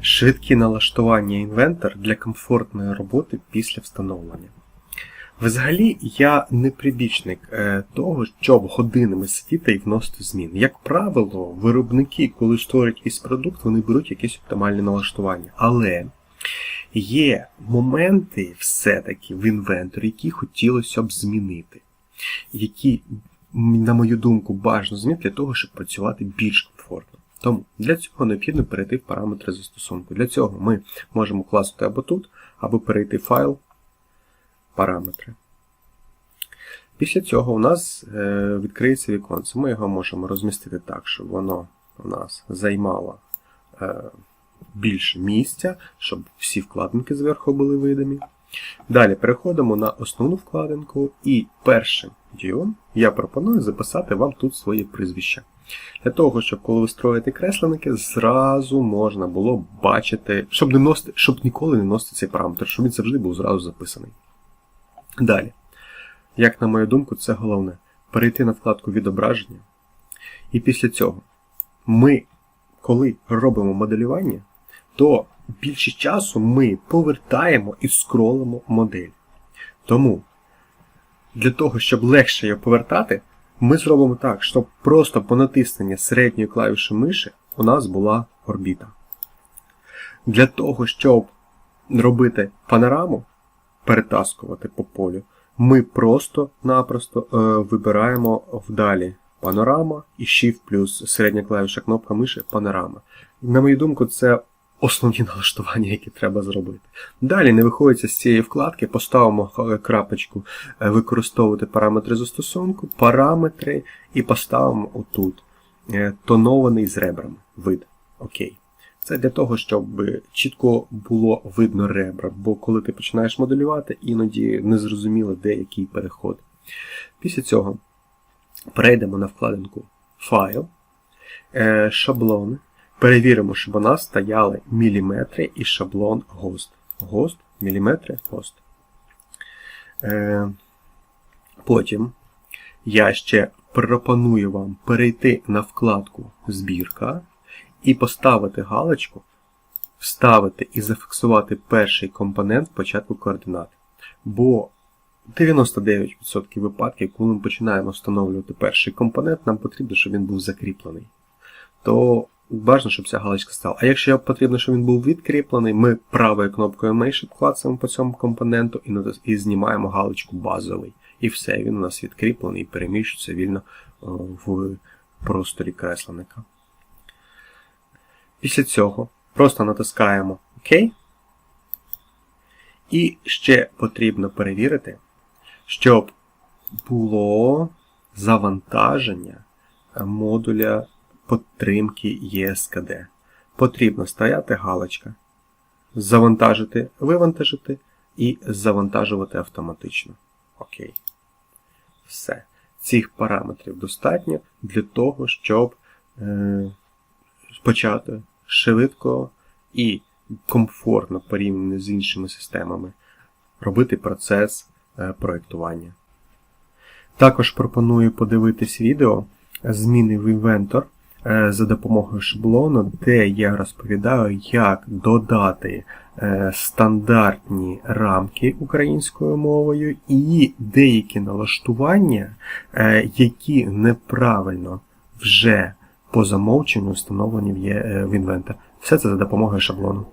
Швидкі налаштування інвентор для комфортної роботи після встановлення. Взагалі, я не прибічник е, того, щоб годинами сидіти і вносити зміни. Як правило, виробники, коли створюють якийсь продукт, вони беруть якісь оптимальні налаштування. Але є моменти все-таки в інвенторі, які хотілося б змінити, які, на мою думку, бажано змінити для того, щоб працювати більш. Тому для цього необхідно перейти в параметри застосунку. Для цього ми можемо класти або тут, або перейти в файл, параметри. Після цього у нас е, відкриється віконце. Ми його можемо розмістити так, щоб воно у нас займало е, більше місця, щоб всі вкладинки зверху були видимі. Далі переходимо на основну вкладинку, і першим дієм я пропоную записати вам тут своє прізвище. Для того, щоб коли ви строїте кресленники, зразу можна було бачити, щоб не носити, щоб ніколи не носити цей параметр, щоб він завжди був зразу записаний. Далі, як на мою думку, це головне перейти на вкладку відображення. І після цього ми, коли робимо моделювання, то більшість часу ми повертаємо і скролимо модель. Тому для того, щоб легше її повертати, ми зробимо так, щоб просто по натисненні середньої клавіші миші у нас була орбіта. Для того, щоб робити панораму, перетаскувати по полю, ми просто-напросто е, вибираємо вдалі панорама і Shift плюс середня клавіша кнопка миші панорама. На мою думку, це основні налаштування, які треба зробити. Далі, не виходиться з цієї вкладки, поставимо е, крапочку е, використовувати параметри застосунку, параметри і поставимо отут е, тонований з ребрами. Вид. Окей. Це для того, щоб чітко було видно ребра, бо коли ти починаєш моделювати, іноді не зрозуміло, де який переход. Після цього перейдемо на вкладинку Файл, шаблони. Перевіримо, щоб у нас стояли міліметри і шаблон ГОСТ. ГОСТ, міліметри, ГОСТ. Е, Потім я ще пропоную вам перейти на вкладку Збірка і поставити галочку, вставити і зафіксувати перший компонент початку координат. Бо 99% випадків, коли ми починаємо встановлювати перший компонент, нам потрібно, щоб він був закріплений. То бажано, щоб ця галочка стала. А якщо потрібно, щоб він був відкріплений, ми правою кнопкою Meship клацаємо по цьому компоненту і, і знімаємо галочку базовий. І все, він у нас відкріплений і переміщується вільно е, в просторі кресленника. Після цього просто натискаємо ОК. І ще потрібно перевірити, щоб було завантаження модуля підтримки ESKD. Потрібно стояти галочка, завантажити, вивантажити і завантажувати автоматично. Окей. Все. Цих параметрів достатньо для того, щоб е, почати швидко і комфортно порівняно з іншими системами робити процес е, проєктування. Також пропоную подивитись відео зміни в інвентор за допомогою шаблону, де я розповідаю, як додати е, стандартні рамки українською мовою і деякі налаштування, е, які неправильно вже по замовченню встановлені в е, інвентор. Все це за допомогою шаблону.